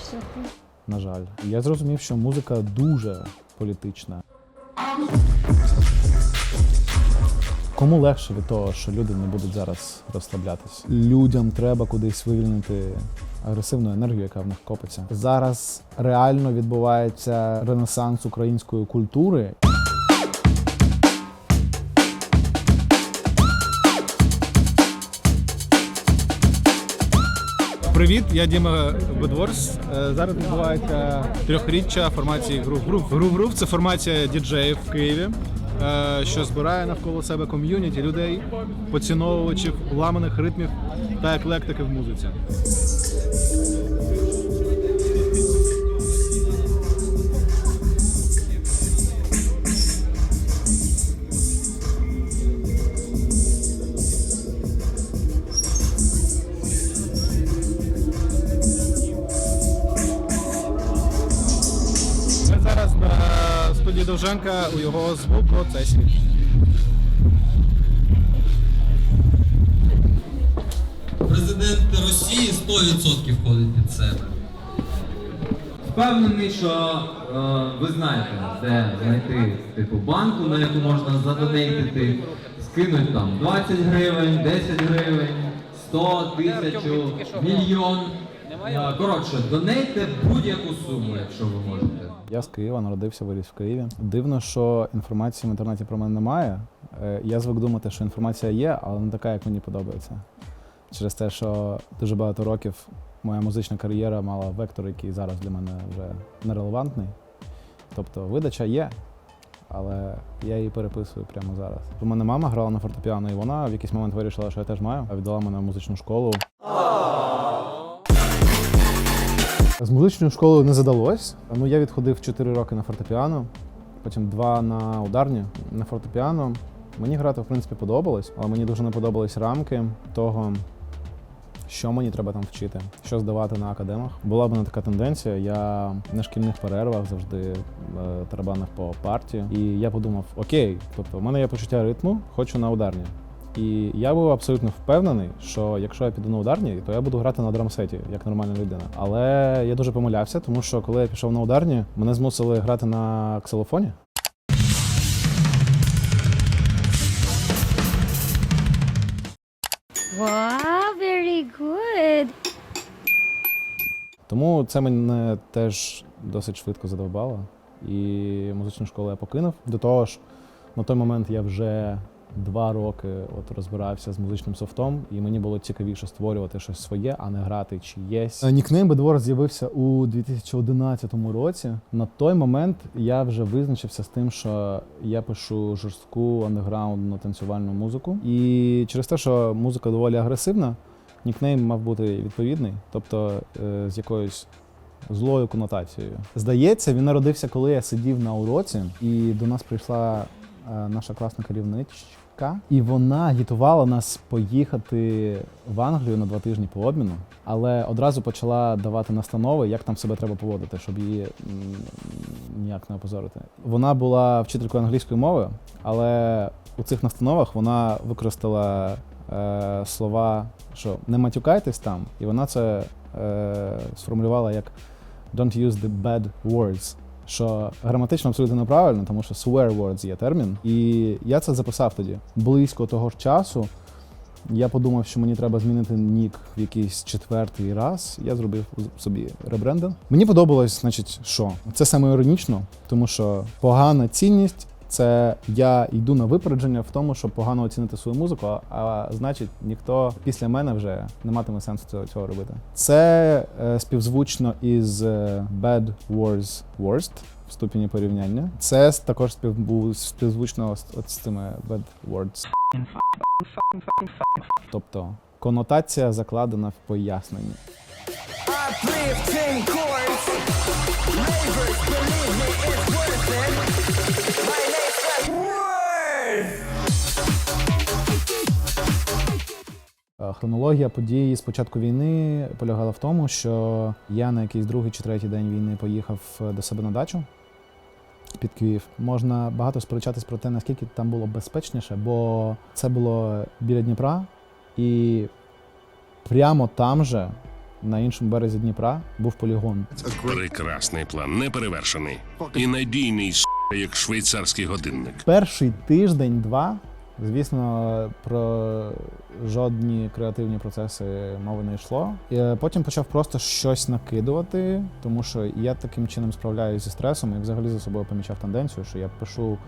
всього. на жаль. Я зрозумів, що музика дуже політична. Кому легше від того, що люди не будуть зараз розслаблятись? Людям треба кудись вивільнити агресивну енергію, яка в них копиться. Зараз реально відбувається ренесанс української культури. Привіт, я Діма Бедворс. Е, Зараз відбувається трьохріччя формації Грув Грув. Грув груп це формація діджеїв в Києві, е, що збирає навколо себе ком'юніті людей, поціновувачів ламаних ритмів та еклектики в музиці. Довженка у його звукопроцесі. Президент Росії 100% входить під себе. Впевнений, що е, ви знаєте, де знайти типу банку, на яку можна задонейтити, скинуть там 20 гривень, 10 гривень, 100, тисячу, мільйон. Е, Коротше, донейте будь-яку суму, якщо ви можете. Я з Києва народився, виріс в Києві. Дивно, що інформації в інтернеті про мене немає. Е, Я звик думати, що інформація є, але не така, як мені подобається. Через те, що дуже багато років моя музична кар'єра мала вектор, який зараз для мене вже нерелевантний. Тобто видача є, але я її переписую прямо зараз. У мене мама грала на фортепіано, і вона в якийсь момент вирішила, що я теж маю, а віддала мене в музичну школу. З музичною школою не задалось. Ну, я відходив 4 роки на фортепіано, потім 2 на ударні на фортепіано. Мені грати, в принципі, подобалось, але мені дуже не подобались рамки того, що мені треба там вчити, що здавати на академах. Була б не така тенденція. Я на шкільних перервах завжди е, тарабанив по парті. І я подумав: окей, тобто в мене є почуття ритму, хочу на ударні. І я був абсолютно впевнений, що якщо я піду на ударні, то я буду грати на драмсеті, як нормальна людина. Але я дуже помилявся, тому що коли я пішов на ударні, мене змусили грати на ксилофоні. Wow, very good. Тому це мене теж досить швидко задовбало. І музичну школу я покинув. До того ж, на той момент я вже два роки от розбирався з музичним софтом, і мені було цікавіше створювати щось своє, а не грати чиєсь. Нікнейм Bedwars з'явився у 2011 році. На той момент я вже визначився з тим, що я пишу жорстку андеграундну танцювальну музику. І через те, що музика доволі агресивна, нікнейм мав бути відповідний, тобто е, з якоюсь злою конотацією. Здається, він народився, коли я сидів на уроці, і до нас прийшла е, наша класна керівничка, і вона агітувала нас поїхати в Англію на два тижні по обміну, але одразу почала давати настанови, як там себе треба поводити, щоб її ніяк не опозорити. Вона була вчителькою англійської мови, але у цих настановах вона використала е, слова, що не матюкайтесь там, і вона це е, сформулювала як don't use the bad words. Що граматично абсолютно неправильно, тому що swear words є термін. І я це записав тоді. Близько того ж часу я подумав, що мені треба змінити нік в якийсь четвертий раз. Я зробив собі ребрендинг. Мені подобалось, значить, що це саме іронічно, тому що погана цінність це я йду на випередження в тому, щоб погано оцінити свою музику, а, значить, ніхто після мене вже не матиме сенсу цього, цього робити. Це е, співзвучно із е, Bad Wars Worst в ступені порівняння. Це також спів, був співзвучно з, от з цими Bad Words. Тобто конотація закладена в поясненні. Uplifting Хронологія подій з початку війни полягала в тому, що я на якийсь другий чи третій день війни поїхав е, до себе на дачу під Київ. Можна багато сперечатись про те, наскільки там було безпечніше, бо це було біля Дніпра, і прямо там же на іншому березі Дніпра був полігон. Прекрасний план, неперевершений. І надійний як швейцарський годинник. Перший тиждень-два, звісно, про жодні креативні процеси мови не йшло. І е, потім почав просто щось накидувати, тому що я таким чином справляюся зі стресом і взагалі за собою помічав тенденцію, що я пишу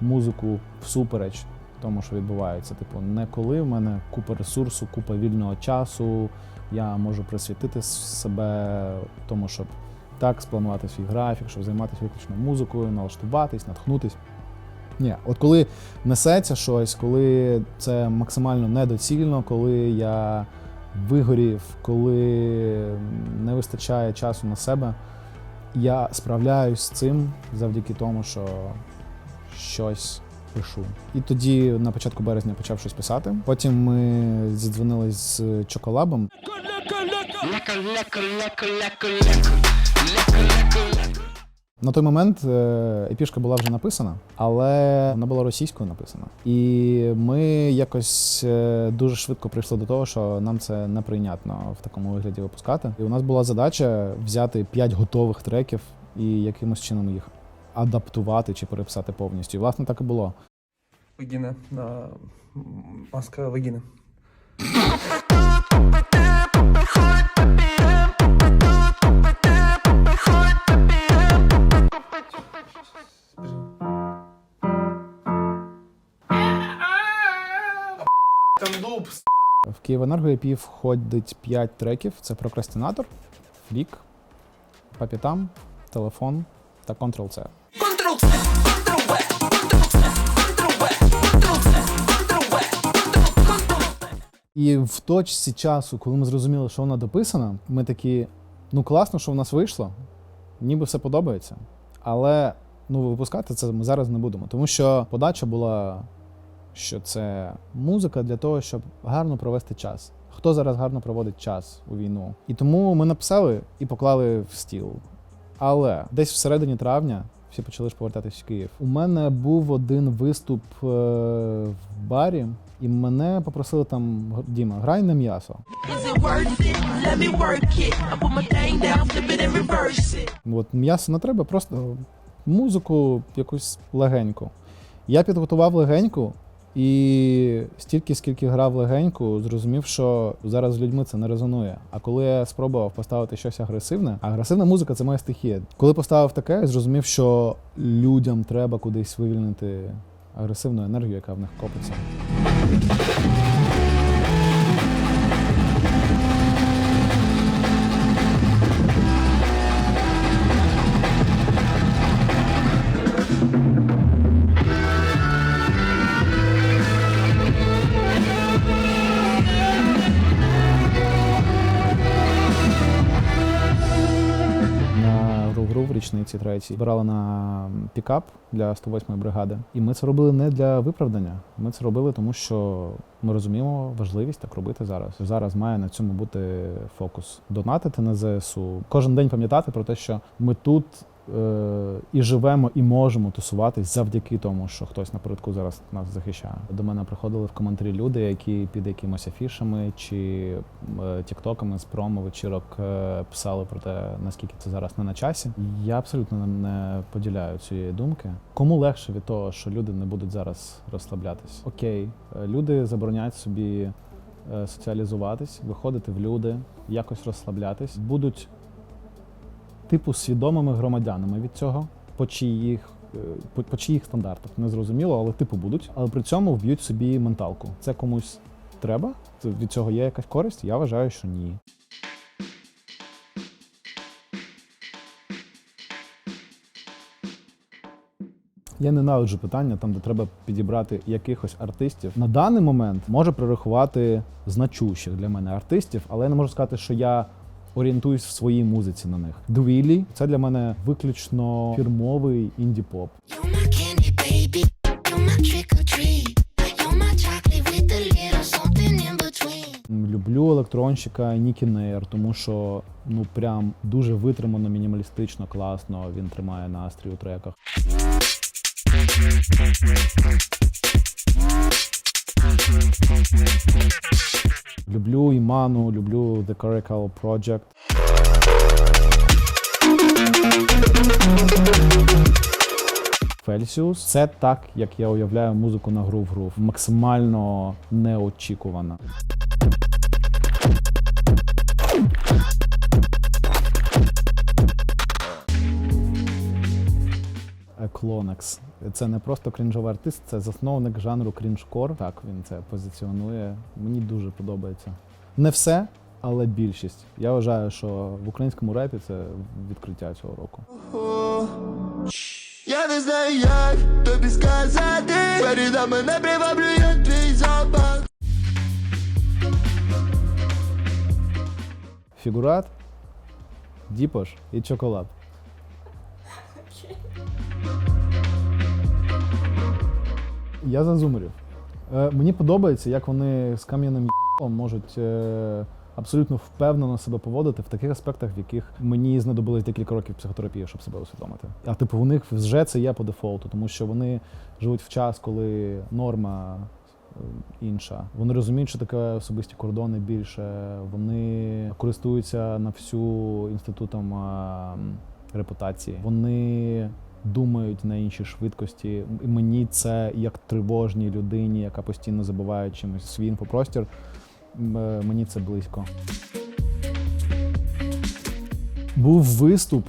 музику всупереч тому, що відбувається. Типу, не коли в мене купа ресурсу, купа вільного часу, я можу присвятити себе тому, щоб так спланувати свій графік, щоб займатися виключно музикою, налаштуватись, натхнутись. Ні, от коли несеться щось, коли це максимально недоцільно, коли я вигорів, коли не вистачає часу на себе, я справляюсь з цим завдяки тому, що щось пишу. І тоді на початку березня почав щось писати. Потім ми зідзвонились з Чоколабом. На той момент е, епішка була вже написана, але вона була російською написана. І ми якось е, дуже швидко прийшли до того, що нам це неприйнятно в такому вигляді випускати. І у нас була задача взяти 5 готових треків і якимось чином їх адаптувати чи переписати повністю. І власне так і було. Вагина. На... Маска вагины. В Київенерго EP входить 5 треків: це прокрастинатор, флік, папітам, телефон та Ctrl-C. І в точці часу, коли ми зрозуміли, що вона дописана, ми такі: ну класно, що в нас вийшло, ніби все подобається. Але ну, випускати це ми зараз не будемо, тому що подача була, що це музика для того, щоб гарно провести час. Хто зараз гарно проводить час у війну? І тому ми написали і поклали в стіл. Але десь всередині травня всі почали ж повертатись в Київ. У мене був один виступ е, в барі, і мене попросили там Діма, грай на м'ясо. От м'ясо не треба, просто музику якусь легеньку. Я підготував легеньку, і стільки, скільки грав легеньку, зрозумів, що зараз з людьми це не резонує. А коли я спробував поставити щось агресивне, агресивна музика це моя стихія. Коли поставив таке, я зрозумів, що людям треба кудись вивільнити агресивну енергію, яка в них копиться. 23-й збирали на пікап для 108-ї бригади. І ми це робили не для виправдання. Ми це робили, тому що ми розуміємо важливість так робити зараз. Зараз має на цьому бути фокус. Донатити на ЗСУ. Кожен день пам'ятати про те, що ми тут е, І живемо, і можемо тусуватись завдяки тому, що хтось напередку зараз нас захищає. До мене приходили в коментарі люди, які під якимось афішами чи е, тіктоками з промо-вечірок е, писали про те, наскільки це зараз не на часі. Я абсолютно не- поділяю цієї думки. Кому легше від того, що люди не будуть зараз розслаблятись? Окей, люди заборонять собі соціалізуватись, виходити в люди, якось розслаблятись, будуть типу свідомими громадянами від цього, по чиїх. е, По, по чиїх стандартах не зрозуміло, але типу будуть, але при цьому вб'ють собі менталку. Це комусь треба? Від цього є якась користь? Я вважаю, що ні. Я ненавиджу питання там, де треба підібрати якихось артистів. На даний момент можу прорахувати значущих для мене артистів, але я не можу сказати, що я орієнтуюсь в своїй музиці на них. Двілі це для мене виключно фірмовий інді-поп. Люблю електронщика Нікі Нейр, тому що ну прям дуже витримано, мінімалістично, класно. Він тримає настрій у треках. Люблю Іману, люблю The Curricle Project. Фельсіус це так, як я уявляю музику на гру в гру. Максимально неочікувана. Клонекс. Це не просто крінжовий артист, це засновник жанру крінжкор. Так він це позиціонує. Мені дуже подобається. Не все, але більшість. Я вважаю, що в українському репі це відкриття цього року. Я не знаю, як тобі сказати. Передо мене приваблює твій запах. Фігурат, Діпош і Чоколад. Я зазумерів. Е, мені подобається, як вони з кам'яним ***ом можуть е, абсолютно впевнено себе поводити в таких аспектах, в яких мені знадобилось декілька років психотерапії, щоб себе усвідомити. А типу, у них вже це є по дефолту, тому що вони живуть в час, коли норма е, інша. Вони розуміють, що таке особисті кордони більше. Вони користуються на всю інститутом репутації. Вони думають на іншій швидкості. І мені це як тривожній людині, яка постійно забуває чимось свій інфопростір. е, Мені це близько. Був виступ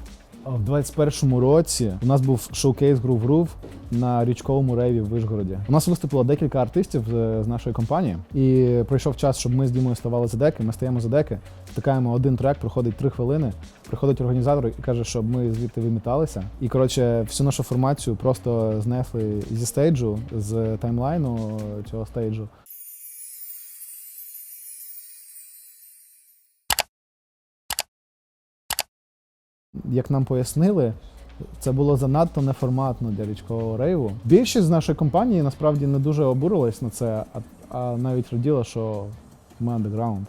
в 21-му році. У нас був шоукейс Groove Groove на річковому рейві в Вишгороді. У нас виступило декілька артистів е, з нашої компанії, і пройшов час, щоб ми з Дімою ставали за деки. Ми стаємо за деки, втикаємо один трек, проходить три хвилини. Приходить організатор і каже, щоб ми звідти виміталися. І коротше, всю нашу формацію просто знесли зі стейджу, з таймлайну цього стейджу. Як нам пояснили, це було занадто неформатно для річкового рейву. Більшість з нашої компанії насправді не дуже обурилась на це, а, навіть раділа, що ми андеграунд.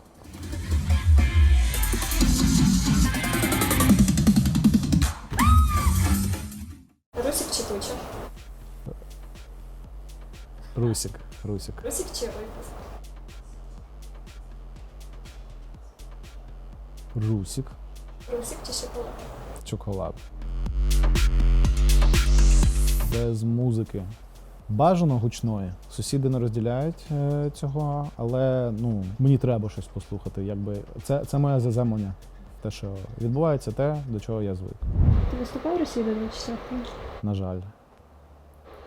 Русік, Русік. Русик чи Ольга? Русік, Русик чи шоколад? чоколад. Без музики. Бажано гучної. Сусіди не розділяють е, цього, але ну, мені треба щось послухати. Якби це, це моє заземлення. Те, що відбувається те, до чого я звик. Ти виступав в Росії до 24-го? На жаль.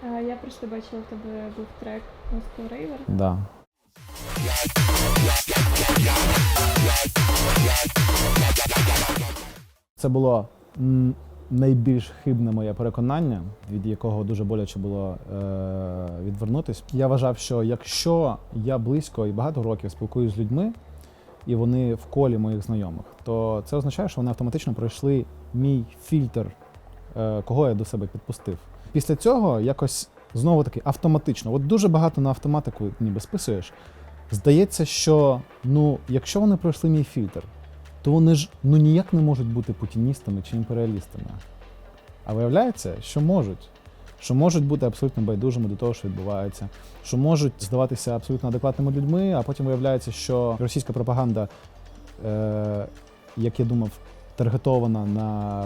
Я просто бачила, в тебе був трек Moscow Raver. Да. Це було найбільш хибне моє переконання, від якого дуже боляче було е, відвернутись. Я вважав, що якщо я близько і багато років спілкуюся з людьми, і вони в колі моїх знайомих, то це означає, що вони автоматично пройшли мій фільтр, кого я до себе підпустив. Після цього якось знову таки автоматично, от дуже багато на автоматику ніби списуєш. Здається, що ну, якщо вони пройшли мій фільтр, то вони ж ну ніяк не можуть бути путіністами чи імперіалістами. А виявляється, що можуть. Що можуть бути абсолютно байдужими до того, що відбувається, що можуть здаватися абсолютно адекватними людьми, а потім виявляється, що російська пропаганда, е, як я думав, таргетована на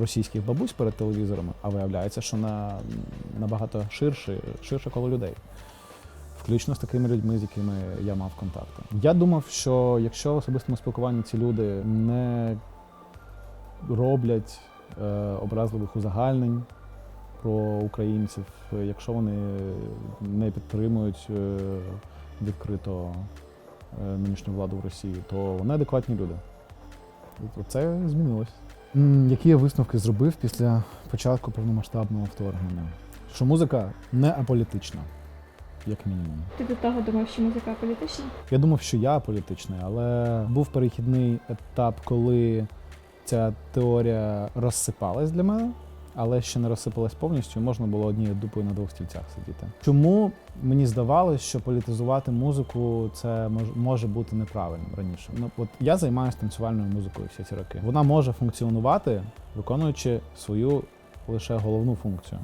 російських бабусь перед телевізорами, а виявляється, що на набагато ширше, ширше коло людей. Включно з такими людьми, з якими я мав контакти. Я думав, що якщо в особистому спілкуванні ці люди не роблять е, образливих узагальнень про українців, якщо вони не підтримують е, відкрито е, нинішню владу в Росії, то вони адекватні люди. Це змінилось. Які я висновки зробив після початку повномасштабного вторгнення? Що музика не аполітична, як мінімум. Ти до того думав, що музика політична? Я думав, що я політичний, але був перехідний етап, коли ця теорія розсипалась для мене, але ще не розсипалась повністю, можна було однією дупою на двох стільцях сидіти. Чому мені здавалось, що політизувати музику це може бути неправильним раніше? Ну от я займаюся танцювальною музикою всі ці роки. Вона може функціонувати, виконуючи свою лише головну функцію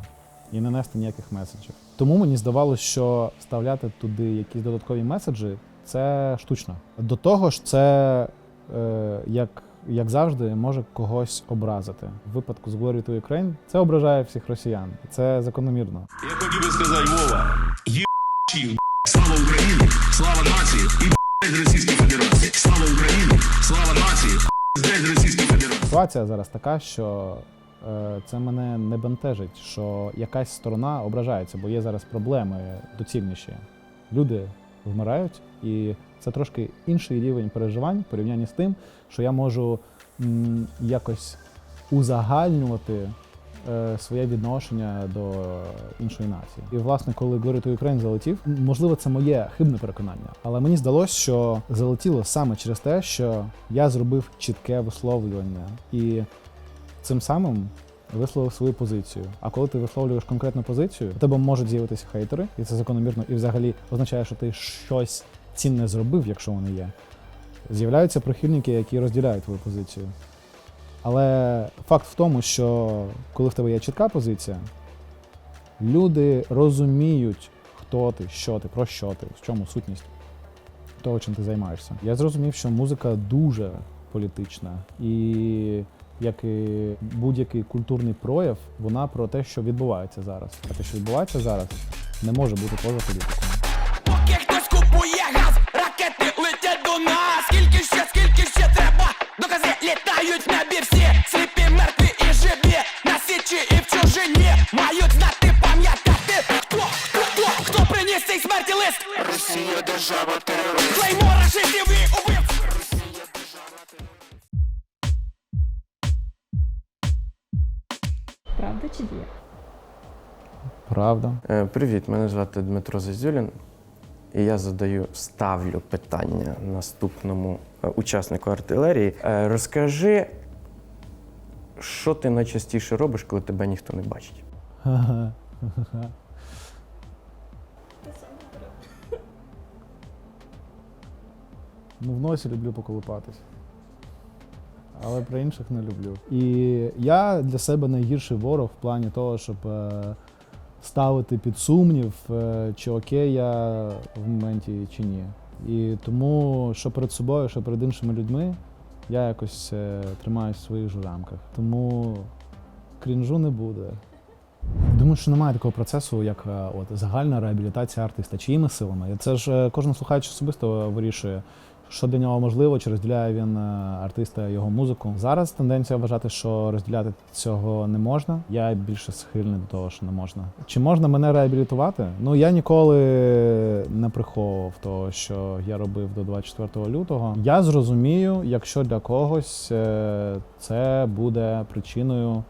і не нести ніяких меседжів. Тому мені здавалося, що вставляти туди якісь додаткові меседжі це штучно. До того ж, це е, як, як завжди може когось образити. В випадку з Glory to Ukraine це ображає всіх росіян. Це закономірно. Я хотів би сказати, Вова, є***ів, слава Україні, слава нації і блядь, Російській Федерації. Слава Україні, слава нації, блядь, Російській Федерації. Ситуація зараз така, що е, це мене не бентежить, що якась сторона ображається, бо є зараз проблеми доцільніші. Люди вмирають, і це трошки інший рівень переживань в порівнянні з тим, що я можу м, якось узагальнювати е, своє відношення до іншої нації. І власне, коли Glory to Ukraine залетів, можливо, це моє хибне переконання, але мені здалося, що залетіло саме через те, що я зробив чітке висловлювання і цим самим висловив свою позицію. А коли ти висловлюєш конкретну позицію, у тебе можуть з'явитися хейтери, і це закономірно, і взагалі означає, що ти щось цінне зробив, якщо вони є. З'являються прихильники, які розділяють твою позицію. Але факт в тому, що коли в тебе є чітка позиція, люди розуміють, хто ти, що ти, про що ти, в чому сутність того, чим ти займаєшся. Я зрозумів, що музика дуже політична, і як і будь-який культурний прояв, вона про те, що відбувається зараз. А те, що відбувається зараз, не може бути поза політикою. Поки хтось купує газ, літають в небі всі. Сліпі, мертві і живі. На січі і в чужині. Мають знати, пам'ятати. Хто, хто, хто, хто приніс цей смерті лист? Росія держава терорист. Клеймо рашистів і. Правда чи дія? Правда. Е, Привіт, мене звати Дмитро Зазюлін, і я задаю, ставлю питання наступному е, учаснику артилерії. Е, Розкажи, що ти найчастіше робиш, коли тебе ніхто не бачить? Ну, в носі люблю поколупатись. Але про інших не люблю. І я для себе найгірший ворог в плані того, щоб е, ставити під сумнів, е, чи окей я в моменті, чи ні. І тому, що перед собою, що перед іншими людьми, я якось е, тримаюсь в своїх же рамках. Тому крінжу не буде. Думаю, що немає такого процесу, як е, от загальна реабілітація артиста. Чиїми силами? Це ж кожен слухач особисто вирішує, що для нього можливо, чи розділяє він е, артиста його музику. Зараз тенденція вважати, що розділяти цього не можна. Я більше схильний до того, що не можна. Чи можна мене реабілітувати? Ну я ніколи не приховував того, що я робив до 24 лютого. Я зрозумію, якщо для когось е, це буде причиною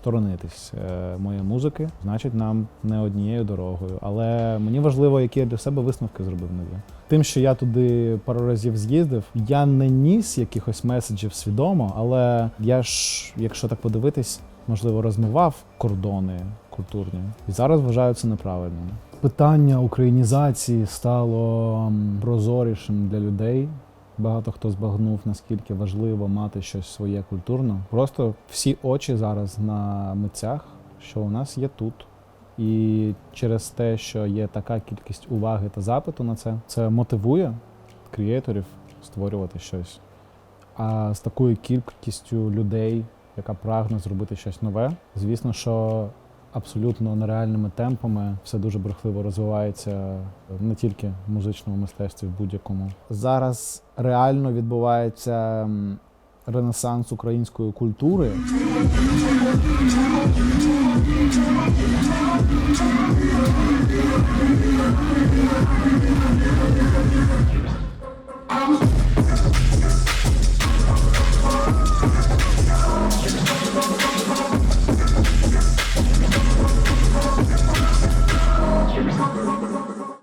сторонитись е, моєї музики, значить нам не однією дорогою. Але мені важливо, які я для себе висновки зробив нові. Тим, що я туди пару разів з'їздив, я не ніс якихось меседжів свідомо, але я ж, якщо так подивитись, можливо, розмивав кордони культурні. І зараз вважаю це неправильним. Питання українізації стало прозорішим для людей. Багато хто збагнув, наскільки важливо мати щось своє культурне. Просто всі очі зараз на митцях, що у нас є тут. І через те, що є така кількість уваги та запиту на це, це мотивує креаторів створювати щось. А з такою кількістю людей, яка прагне зробити щось нове, звісно, що абсолютно нереальними темпами все дуже брехливо розвивається не тільки в музичному мистецтві, в будь-якому. Зараз реально відбувається ренесанс української культури.